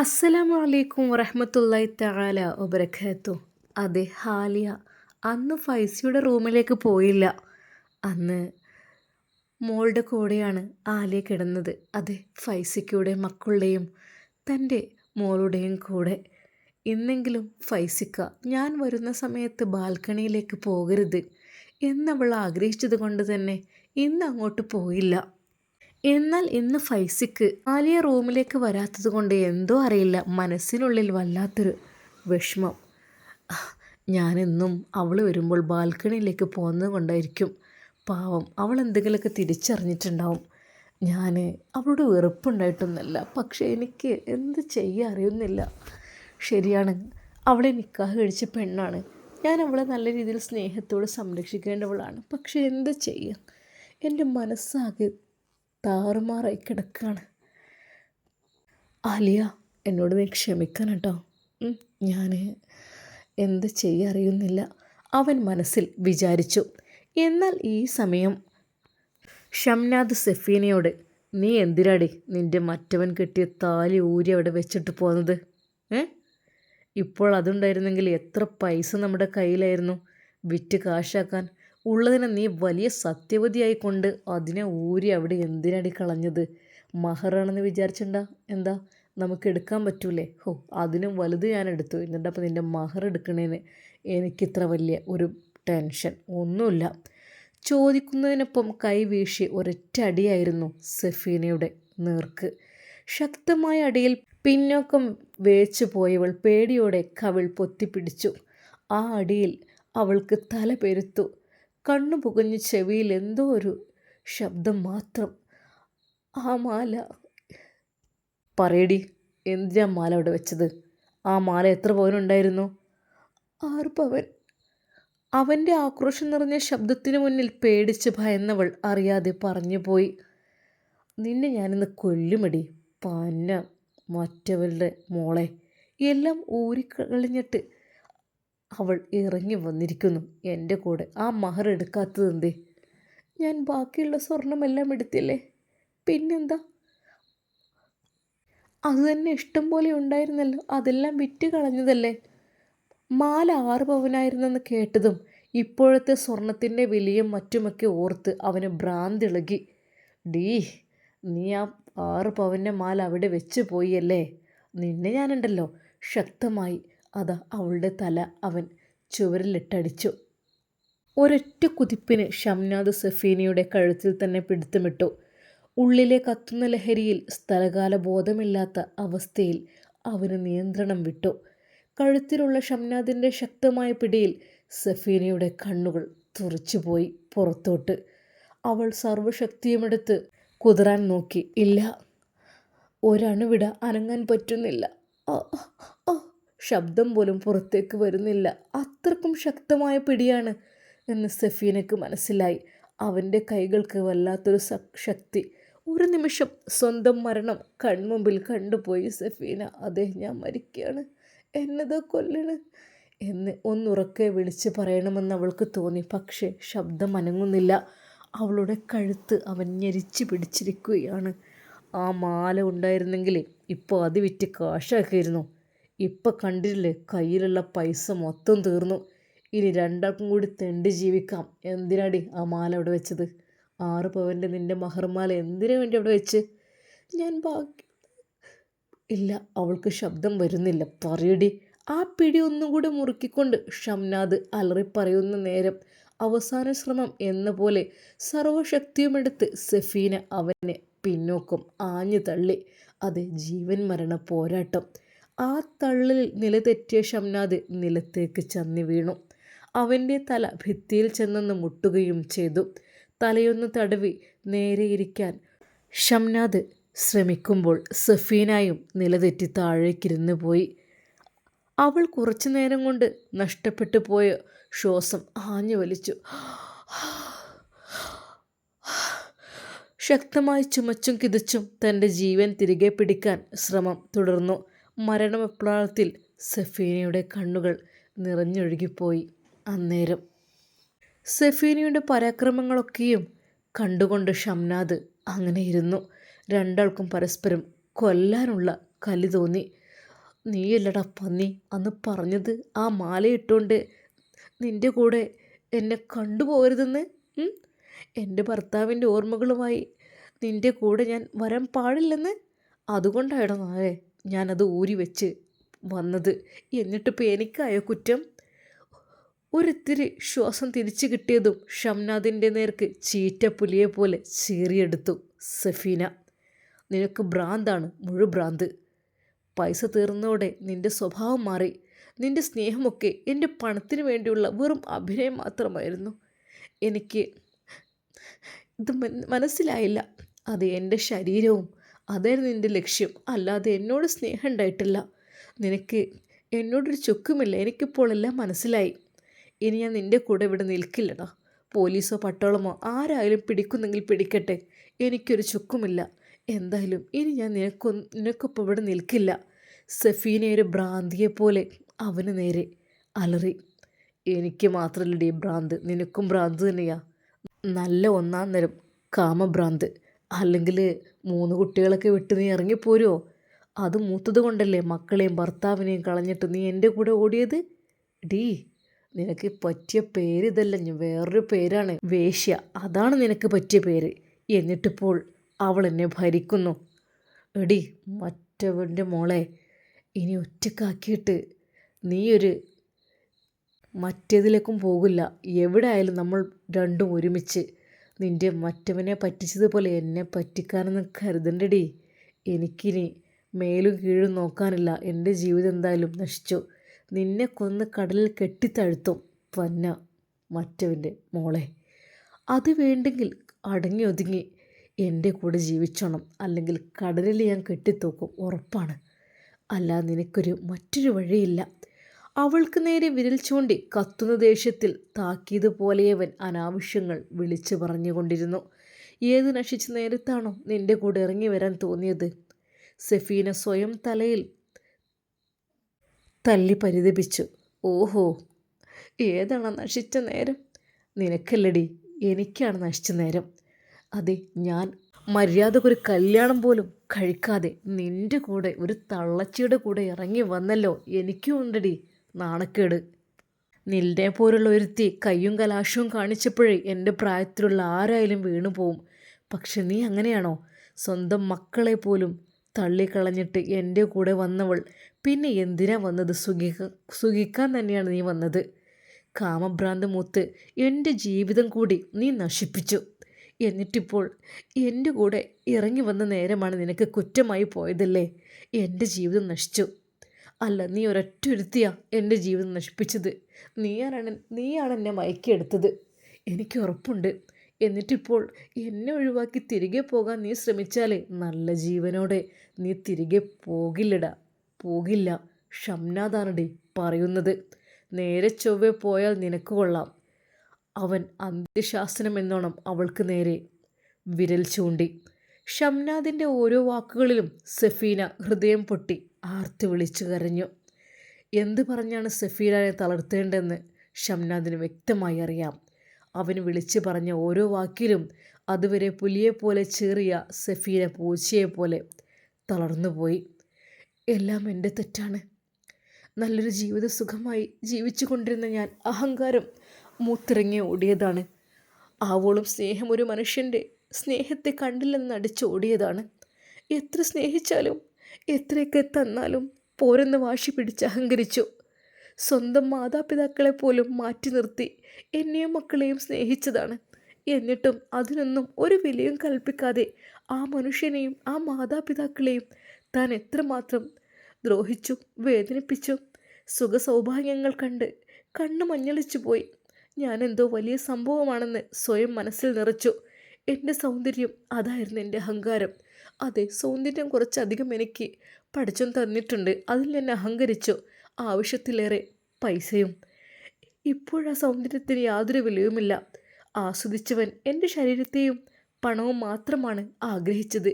അസ്സലാമു അലൈക്കും വറഹമത്തല്ലായി തആല വബറകാത്തു. അതെ ഹാലിയ. അന്ന് ഫൈസിയുടെ റൂമിലേക്ക് പോയില്ല. അന്ന് മോളുടെ കൂടെയാണ് ആലിയ കിടന്നത്. അതെ ഫൈസിക്കയുടെ മക്കളുടെയും തന്റെ മോളുടെയും കൂടെ. ഇന്നെങ്കിലും ഫൈസിക്ക ഞാൻ വരുന്ന സമയത്ത് ബാൽക്കണിയിലേക്ക് പോകരുത് എന്നവൾ ആഗ്രഹിച്ചത് കൊണ്ട് തന്നെ ഇന്ന് അങ്ങോട്ട് പോയില്ല. എന്നാൽ ഇന്ന് ഫൈസിക്ക് ആലിയ റൂമിലേക്ക് വരാത്തത് കൊണ്ട് എന്തോ അറിയില്ല. മനസ്സിനുള്ളിൽ വല്ലാത്തൊരു വിഷമം. ഞാനെന്നും അവൾ വരുമ്പോൾ ബാൽക്കണിയിലേക്ക് പോകുന്നത് കൊണ്ടായിരിക്കും. പാവം അവൾ എന്തെങ്കിലുമൊക്കെ തിരിച്ചറിഞ്ഞിട്ടുണ്ടാവും. ഞാൻ അവളോട് വെറുപ്പുണ്ടായിട്ടൊന്നുമല്ല. പക്ഷേ എനിക്ക് എന്ത് ചെയ്യാൻ അറിയുന്നില്ല. ശരിയാണ് അവളെ നിക്കാഹ് കഴിച്ച പെണ്ണാണ്. ഞാൻ അവളെ നല്ല രീതിയിൽ സ്നേഹത്തോടെ സംരക്ഷിക്കേണ്ടവളാണ്. പക്ഷേ എന്ത് ചെയ്യാം? എന്റെ മനസ്സാകെ താറുമാറായി കിടക്കുകയാണ് ആലിയ എന്നോട് നീ ക്ഷമിക്കണം കേട്ടോ. ഞാൻ എന്ത് ചെയ്യറിയുന്നില്ല. അവൻ മനസ്സിൽ വിചാരിച്ചു. എന്നാൽ ഈ സമയം ഷംനാദ് സെഫീനയോട് നീ എന്തിനാടി നിന്റെ മറ്റവൻ കെട്ടിയ താലി ഊരി അവിടെ വെച്ചിട്ട് പോകുന്നത് ഏ? ഇപ്പോൾ അതുണ്ടായിരുന്നെങ്കിൽ എത്ര പൈസ നമ്മുടെ കയ്യിലായിരുന്നു. വിറ്റ് കാശാക്കാൻ ഉള്ളതിനെ നീ വലിയ സത്യവതിയായിക്കൊണ്ട് അതിനെ ഊരി അവിടെ എന്തിനടി കളഞ്ഞത്? മഹറാണെന്ന് വിചാരിച്ചിണ്ട? എന്താ? നമുക്ക് എടുക്കാൻ പറ്റൂലേ? ഹോ അതിനും വലുത് ഞാൻ എടുത്തു. എന്നിട്ട് അപ്പോൾ നിന്റെ മഹർ എടുക്കണേന് എനിക്കിത്ര വലിയ ഒരു ടെൻഷൻ ഒന്നുമില്ല. ചോദിക്കുന്നതിനൊപ്പം കൈ വീശി ഒരൊറ്റ അടിയായിരുന്നു സെഫീനയുടെ നേർക്ക്. ശക്തമായ അടിയിൽ പിന്നോക്കം വേച്ചു പോയവൾ പേടിയോടെ കവിൾ പൊത്തിപ്പിടിച്ചു. ആ അടിയിൽ അവൾക്ക് തല പെരുത്തു. കണ്ണു പുകഞ്ഞ് ചെവിയിൽ എന്തോ ഒരു ശബ്ദം മാത്രം. ആ മാല. പറയടി എന്തിനാ മാല അവിടെ വെച്ചത്? ആ മാല എത്ര പവനുണ്ടായിരുന്നു? ആറ് പവൻ അവന്റെ ആക്രോശം നിറഞ്ഞ ശബ്ദത്തിന് മുന്നിൽ പേടിച്ച് ഭയന്നവൾ അറിയാതെ പറഞ്ഞു പോയി. നിന്നെ ഞാനിന്ന് കൊല്ലുമടി പന്ന മറ്റവളുടെ മോളെ. എല്ലാം ഊരിക്കളഞ്ഞിട്ട് അവൾ ഇറങ്ങി വന്നിരിക്കുന്നു. എന്റെ കൂടെ. ആ മഹർ എടുക്കാത്തതെന്തേ ഞാൻ ബാക്കിയുള്ള സ്വർണമെല്ലാം എടുത്തില്ലേ? പിന്നെന്താ? അത് തന്നെ ഇഷ്ടം പോലെ ഉണ്ടായിരുന്നല്ലോ. അതെല്ലാം വിറ്റ് കളഞ്ഞതല്ലേ? മാല ആറ് പവനായിരുന്നെന്ന് കേട്ടതും ഇപ്പോഴത്തെ സ്വർണത്തിന്റെ വിലയും മറ്റുമൊക്കെ ഓർത്ത് അവന് ഭ്രാന്തിളകി. ഡീ നീ ആ ആറ് പവന്റെ മാല അവിടെ വെച്ച് പോയല്ലേ നിന്നെ ഞാനുണ്ടല്ലോ. ശക്തമായി. അതാ അവളുടെ തല അവൻ ചുവരിലിട്ടടിച്ചു. ഒരൊറ്റ കുതിപ്പിന് ഷംനാദ് സഫീനയുടെ കഴുത്തിൽ തന്നെ പിടുത്തമിട്ടു. ഉള്ളിലെ കത്തുന്ന ലഹരിയിൽ സ്ഥലകാല ബോധമില്ലാത്ത അവസ്ഥയിൽ അവന് നിയന്ത്രണം വിട്ടു. കഴുത്തിലുള്ള ഷംനാദിന്റെ ശക്തമായ പിടിയിൽ സഫീനയുടെ കണ്ണുകൾ തുറച്ചുപോയി പുറത്തോട്ട്. അവൾ സർവശക്തിയുമെടുത്ത് കുതിരാൻ നോക്കി. ഇല്ല ഒരണുവിട അനങ്ങാൻ പറ്റുന്നില്ല. ശബ്ദം പോലും പുറത്തേക്ക് വരുന്നില്ല. അത്രക്കും ശക്തമായ പിടിയാണ്. എന്ന് സഫീനക്ക് മനസ്സിലായി. അവന്റെ കൈകൾക്ക് വല്ലാത്തൊരു ശക്തി. ഒരു നിമിഷം സ്വന്തം മരണം കൺമുമ്പിൽ കണ്ടുപോയി സഫീന. അതെ ഞാൻ മരിക്കുകയാണ്. എന്നതാ കൊല്ലണ്? എന്ന് ഒന്നുറക്കെ വിളിച്ച് പറയണമെന്ന് അവൾക്ക് തോന്നി. പക്ഷേ ശബ്ദം അനങ്ങുന്നില്ല. അവളുടെ കഴുത്ത് അവൻ ഞെരിച്ച് പിടിച്ചിരിക്കുകയാണ്. ആ മാല ഉണ്ടായിരുന്നെങ്കിൽ ഇപ്പോൾ അത് വിറ്റ് കാശാക്കിയിരുന്നു. ഇപ്പം കണ്ടില്ലേ കയ്യിലുള്ള പൈസ മൊത്തം തീർന്നു. ഇനി രണ്ടാൾക്കും കൂടി തെണ്ടി ജീവിക്കാം. എന്തിനാടി ആ മാല അവിടെ വെച്ചത്? ആറ് പവന്റെ നിന്റെ മഹർമാല എന്തിനു വേണ്ടി അവിടെ വെച്ച്? ഞാൻ ബാക്കി ഇല്ല അവൾക്ക് ശബ്ദം വരുന്നില്ല. പറയടി. ആ പിടി ഒന്നും കൂടി മുറുക്കിക്കൊണ്ട് ഷംനാദ് അലറി പറയുന്ന നേരം അവസാന ശ്രമം എന്ന പോലെ സർവശക്തിയുമെടുത്ത് സഫീന അവനെ പിന്നോക്കം ആഞ്ഞു തള്ളി. അത് ജീവൻ മരണ പോരാട്ടം. ആ തള്ളിൽ നിലതെറ്റിയ ഷംനാദ് നിലത്തേക്ക് ചന്നി വീണു. അവന്റെ തല ഭിത്തിയിൽ ചെന്നെന്ന് മുട്ടുകയും ചെയ്തു. തലയൊന്ന് തടവി നേരെയിരിക്കാൻ ഷംനാദ് ശ്രമിക്കുമ്പോൾ സഫീനായും നിലതെറ്റി താഴേക്കിരുന്നു പോയി. അവൾ കുറച്ചു നേരം കൊണ്ട് നഷ്ടപ്പെട്ടു പോയ ശ്വാസം ആഞ്ഞു വലിച്ചു. ശക്തമായി ചുമച്ചും കിതച്ചും തന്റെ ജീവൻ തിരികെ പിടിക്കാൻ ശ്രമം തുടർന്നു. മരണവെപ്രാളത്തിൽ സഫീനയുടെ കണ്ണുകൾ നിറഞ്ഞൊഴുകിപ്പോയി അന്നേരം. സഫീനയുടെ പരാക്രമങ്ങളൊക്കെയും കണ്ടുകൊണ്ട് ഷംനാദ് അങ്ങനെ ഇരുന്നു രണ്ടാൾക്കും പരസ്പരം കൊല്ലാനുള്ള കലി തോന്നി. നീയല്ലടാ പന്നി അന്ന് പറഞ്ഞത് ആ മാലയിട്ടുകൊണ്ട് നിന്റെ കൂടെ എന്നെ കണ്ടുപോകരുതെന്ന്? എന്റെ ഭർത്താവിന്റെ ഓർമ്മകളുമായി നിന്റെ കൂടെ ഞാൻ വരാൻ പാടില്ലെന്ന്? അതുകൊണ്ടായിടാ നായേ ഞാനത് ഊരി വെച്ച് വന്നത്. എന്നിട്ടിപ്പോൾ എനിക്കായ കുറ്റം? ഒരിത്തിരി ശ്വാസം തിരിച്ചു കിട്ടിയതും ഷംനാഥിന്റെ നേർക്ക് ചീറ്റ പുലിയെ പോലെ ചീറിയെടുത്തു സഫീന. നിനക്ക് ഭ്രാന്താണ് മുഴു ഭ്രാന്ത്. പൈസ തീർന്നതോടെ നിന്റെ സ്വഭാവം മാറി. നിന്റെ സ്നേഹമൊക്കെ എന്റെ പണത്തിന് വേണ്ടിയുള്ള വെറും അഭിനയം മാത്രമായിരുന്നു. എനിക്ക് ഇത് മനസ്സിലായില്ല. അത് എന്റെ ശരീരവും അതായിരുന്നു എന്റെ ലക്ഷ്യം. അല്ലാതെ എന്നോട് സ്നേഹം ഉണ്ടായിട്ടില്ല. നിനക്ക് എന്നോടൊരു ചുക്കുമില്ല. എനിക്കിപ്പോൾ എല്ലാം മനസ്സിലായി. ഇനി ഞാൻ നിന്റെ കൂടെ ഇവിടെ നിൽക്കില്ലടാ. പോലീസോ പട്ടോളമോ ആരായാലും പിടിക്കുന്നെങ്കിൽ പിടിക്കട്ടെ. എനിക്കൊരു ചുക്കുമില്ല. എന്തായാലും ഇനി ഞാൻ നിനക്കൊന്ന് നിനക്കൊപ്പം ഇവിടെ നിൽക്കില്ല. സഫീനെ ഒരു ഭ്രാന്തിയെ പോലെ അവന് നേരെ അലറി. എനിക്ക് മാത്രമല്ലടി ഭ്രാന്ത്. നിനക്കും ഭ്രാന്ത് തന്നെയാ. നല്ല ഒന്നാം തരം കാമഭ്രാന്ത്. അല്ലെങ്കിൽ മൂന്ന് കുട്ടികളൊക്കെ വിട്ട് നീ ഇറങ്ങിപ്പോരുമോ അത് മൂത്തത് കൊണ്ടല്ലേ മക്കളെയും ഭർത്താവിനെയും കളഞ്ഞിട്ട് നീ എന്റെ കൂടെ ഓടിയത്? ഡീ നിനക്ക് പറ്റിയ പേര് ഇതല്ല ഞാൻ വേറൊരു പേരാണ്. വേഷ്യ അതാണ് നിനക്ക് പറ്റിയ പേര്. എന്നിട്ടിപ്പോൾ അവൾ എന്നെ ഭരിക്കുന്നു. എടി മറ്റവന്റെ മോളെ ഇനി ഒറ്റക്കാക്കിയിട്ട് നീയൊരു മറ്റേതിലേക്കും പോകില്ല. എവിടെ ആയാലും നമ്മൾ രണ്ടും ഒരുമിച്ച്. നിന്റെ മറ്റവനെ പറ്റിച്ചതുപോലെ എന്നെ പറ്റിക്കാനെന്ന് കരുതണ്ടടി. എനിക്കിനി മേലും കീഴും നോക്കാനില്ല. എന്റെ ജീവിതം എന്തായാലും നശിച്ചു. നിന്നെ കൊന്ന് കടലിൽ കെട്ടിത്തഴുത്തും പന്ന മറ്റവന്റെ മോളെ. അത് വേണ്ടെങ്കിൽ അടങ്ങി ഒതുങ്ങി എന്റെ കൂടെ ജീവിച്ചോണം. അല്ലെങ്കിൽ കടലിൽ ഞാൻ കെട്ടിത്തൂക്കും. ഉറപ്പാണ്. അല്ല നിനക്കൊരു മറ്റൊരു വഴിയില്ല. അവൾക്ക് നേരെ വിരൽ ചൂണ്ടി കത്തുന്ന ദേഷ്യത്തിൽ താക്കീത് പോലെയവൻ അനാവശ്യങ്ങൾ വിളിച്ചു പറഞ്ഞുകൊണ്ടിരുന്നു. ഏത് നശിച്ച നേരത്താണോ നിന്റെ കൂടെ ഇറങ്ങി വരാൻ തോന്നിയത്? സെഫീന സ്വയം തലയിൽ തല്ലി പരിതപിച്ചു. ഓഹോ ഏതാണ് നശിച്ച നേരം? നിനക്കല്ലടി എനിക്കാണ് നശിച്ച നേരം. അതെ ഞാൻ മര്യാദക്കൊരു കല്യാണം പോലും കഴിക്കാതെ നിന്റെ കൂടെ ഒരു തള്ളച്ചിയുടെ കൂടെ ഇറങ്ങി വന്നല്ലോ. എനിക്കും ഉണ്ടടി. നാണക്കേട്. നിന്നെ പോലുള്ള ഒരുത്തി കയ്യും കലാശവും കാണിച്ചപ്പോഴേ എന്റെ പ്രായത്തിലുള്ള ആരായാലും വീണു പോവും. പക്ഷെ നീ അങ്ങനെയാണോ? സ്വന്തം മക്കളെ പോലും തള്ളിക്കളഞ്ഞിട്ട് എന്റെ കൂടെ വന്നവൾ പിന്നെ എന്തിനാ വന്നത്? സുഖിക്ക സുഖിക്കാൻ തന്നെയാണ് നീ വന്നത്. കാമഭ്രാന്ത് മൂത്ത് എന്റെ ജീവിതം കൂടി നീ നശിപ്പിച്ചു. എന്നിട്ടിപ്പോൾ എന്റെ കൂടെ ഇറങ്ങി വന്ന നേരമാണ് നിനക്ക് കുറ്റമായി പോയതല്ലേ? എന്റെ ജീവിതം നശിച്ചു. അല്ല നീ ഒരൊറ്റ എന്റെ ജീവിതം നശിപ്പിച്ചത്. നീയാണ് നീയാണ് എന്നെ മയക്കിയെടുത്തത്. എനിക്ക് ഉറപ്പുണ്ട്. എന്നിട്ടിപ്പോൾ എന്നെ ഒഴിവാക്കി തിരികെ പോകാൻ നീ ശ്രമിച്ചാലേ നല്ല ജീവനോടെ നീ തിരികെ പോകില്ലടാ. പോകില്ല. ഷംനാഥാണടി പറയുന്നത്. നേരെ ചൊവ്വെ പോയാൽ നിനക്ക് കൊള്ളാം. അവൻ അന്ത്യശാസനം എന്നോണം അവൾക്ക് നേരെ വിരൽ ചൂണ്ടി. ഷംനാദിന്റെ ഓരോ വാക്കുകളിലും സഫീന ഹൃദയം പൊട്ടി. ആർത്തി വിളിച്ചു കരഞ്ഞു. എന്ത് പറഞ്ഞാണ് സഫീനയെ തളർത്തേണ്ടതെന്ന് ഷംനാദിന് വ്യക്തമായി അറിയാം. അവന് വിളിച്ചു പറഞ്ഞ ഓരോ വാക്കിലും അതുവരെ പുലിയെപ്പോലെ ചീറിയ സഫീര പൂച്ചയെപ്പോലെ തളർന്നുപോയി. എല്ലാം എന്റെ തെറ്റാണ്. നല്ലൊരു ജീവിത സുഖമായി ജീവിച്ചു കൊണ്ടിരുന്ന ഞാൻ അഹങ്കാരം മൂത്തിറങ്ങി ഓടിയതാണ്. ആവോളം സ്നേഹം ഒരു മനുഷ്യന്റെ സ്നേഹത്തെ കണ്ടില്ലെന്ന് അടിച്ചോടിയതാണ് എത്ര സ്നേഹിച്ചാലും എത്രയൊക്കെ തന്നാലും പോരെന്ന് വാശി പിടിച്ച് അഹങ്കരിച്ചു. സ്വന്തം മാതാപിതാക്കളെ പോലും മാറ്റി നിർത്തി എന്നെയും മക്കളെയും സ്നേഹിച്ചതാണ്. എന്നിട്ടും അതിനൊന്നും ഒരു വിലയും കൽപ്പിക്കാതെ ആ മനുഷ്യനെയും ആ മാതാപിതാക്കളെയും താൻ എത്രമാത്രം ദ്രോഹിച്ചു വേദനിപ്പിച്ചു. സുഖ സൗഭാഗ്യങ്ങൾ കണ്ട് കണ്ണു മഞ്ഞളിച്ചു പോയി ഞാനെന്തോ വലിയ സംഭവമാണെന്ന് സ്വയം മനസ്സിൽ നിറച്ചു. എന്റെ സൗന്ദര്യം അതായിരുന്നു എന്റെ അഹങ്കാരം. അതെ സൗന്ദര്യം കുറച്ചധികം എനിക്ക് പഠിച്ചും തന്നിട്ടുണ്ട്. അതിൽ ഞാൻ അഹങ്കരിച്ചു. ആവശ്യത്തിലേറെ പൈസയും. ഇപ്പോഴാ സൗന്ദര്യത്തിന് യാതൊരു വിലയുമില്ല. ആസ്വദിച്ചവൻ എന്റെ ശരീരത്തെയും പണവും മാത്രമാണ് ആഗ്രഹിച്ചത്.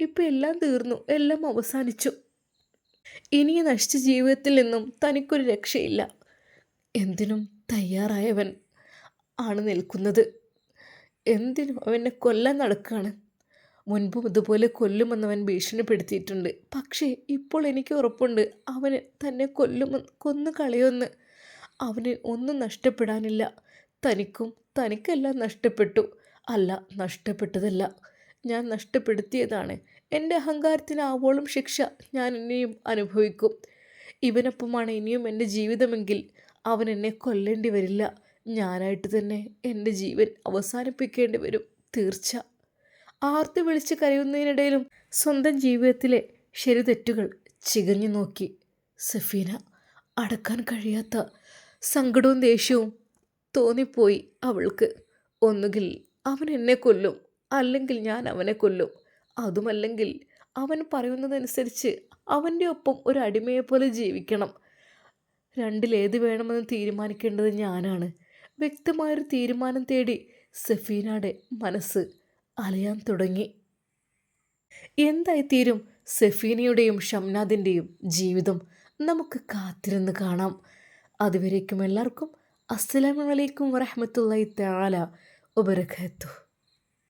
ഇപ്പം എല്ലാം തീർന്നു. എല്ലാം അവസാനിച്ചു. ഇനി നശിച്ച ജീവിതത്തിൽ നിന്നും തനിക്കൊരു രക്ഷയില്ല. എന്തിനും തയ്യാറായവൻ ആണ് നിൽക്കുന്നത്. എന്തിനും അവനെ കൊല്ലാൻ നടക്കുകയാണ് മുൻപും ഇതുപോലെ കൊല്ലുമെന്നവൻ ഭീഷണിപ്പെടുത്തിയിട്ടുണ്ട്. പക്ഷേ ഇപ്പോൾ എനിക്ക് ഉറപ്പുണ്ട് അവന് തന്നെ കൊല്ലുമെന്ന് കൊന്നു കളയുമെന്ന്. അവന് ഒന്നും നഷ്ടപ്പെടാനില്ല. തനിക്കും തനിക്കെല്ലാം നഷ്ടപ്പെട്ടു. അല്ല നഷ്ടപ്പെട്ടതല്ല. ഞാൻ നഷ്ടപ്പെടുത്തിയതാണ്. എന്റെ അഹങ്കാരത്തിന് ആവോളം ശിക്ഷ ഞാൻ ഇനിയും അനുഭവിക്കും. ഇവനൊപ്പമാണ് ഇനിയും എന്റെ ജീവിതമെങ്കിൽ അവൻ എന്നെ കൊല്ലേണ്ടി വരില്ല. ഞാനായിട്ട് തന്നെ എന്റെ ജീവൻ അവസാനിപ്പിക്കേണ്ടി വരും തീർച്ച. ആർത്ത് വിളിച്ച് കരയുന്നതിനിടയിലും സ്വന്തം ജീവിതത്തിലെ ശരിതെറ്റുകൾ ചികഞ്ഞു നോക്കി. സഫീന അടക്കാൻ കഴിയാത്ത സങ്കടവും ദേഷ്യവും തോന്നിപ്പോയി അവൾക്ക്. ഒന്നുകിൽ അവൻ എന്നെ കൊല്ലും അല്ലെങ്കിൽ ഞാൻ അവനെ കൊല്ലും. അതുമല്ലെങ്കിൽ അവൻ പറയുന്നതനുസരിച്ച് അവന്റെ ഒപ്പം ഒരു അടിമയെപ്പോലെ ജീവിക്കണം. രണ്ടിലേത് വേണമെന്ന് തീരുമാനിക്കേണ്ടത് ഞാനാണ്. വ്യക്തമായൊരു തീരുമാനം തേടി സഫീനയുടെ മനസ്സ് അലയാൻ തുടങ്ങി. എന്തായിത്തീരും സഫീനയുടെയും ഷംനാദിന്റെയും ജീവിതം നമുക്ക് കാത്തിരുന്ന് കാണാം. അതുവരേക്കും എല്ലാവർക്കും അസ്സലാമു അലൈക്കും വറഹമത്തല്ലാഹി തആല വബറകാതുഹു.